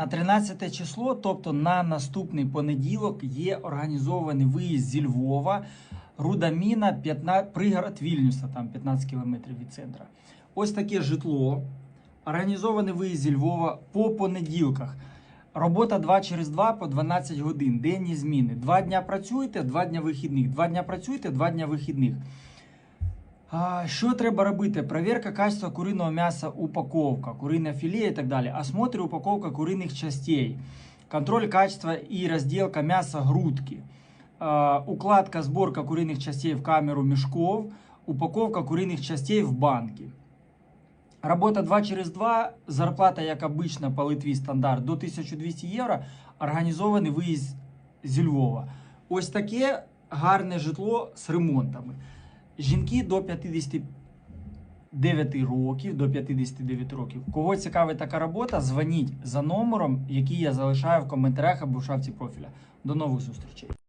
На 13 число, тобто на наступний понеділок, є організований виїзд зі Львова, Рудаміна, 15, пригород Вільнюса, там 15 кілометрів від центру. Ось таке житло. Організований виїзд зі Львова по понеділках. Робота 2 через 2 по 12 годин, денні зміни. Два дня працюєте, два дня вихідних. Два дня працюєте, два дня вихідних. Що треба робити? Проверка качества куриного м'яса, упаковка, курине філе і так далі. Осмотр упаковка куриних частей. Контроль качества і розділка м'яса грудки. Укладка, сборка куриных частей в камеру мешков. Упаковка куриных частей в банки. Работа 2 через 2, зарплата, як обично, по Литві стандарт, до 1200 євро. Організований виїзд зі Львова. Ось таке гарне житло з ремонтами. Жінки до 59 років, до 59 років. Кого цікавить така робота, дзвоніть за номером, який я залишаю в коментарях або в шапці профіля. До нових зустрічей.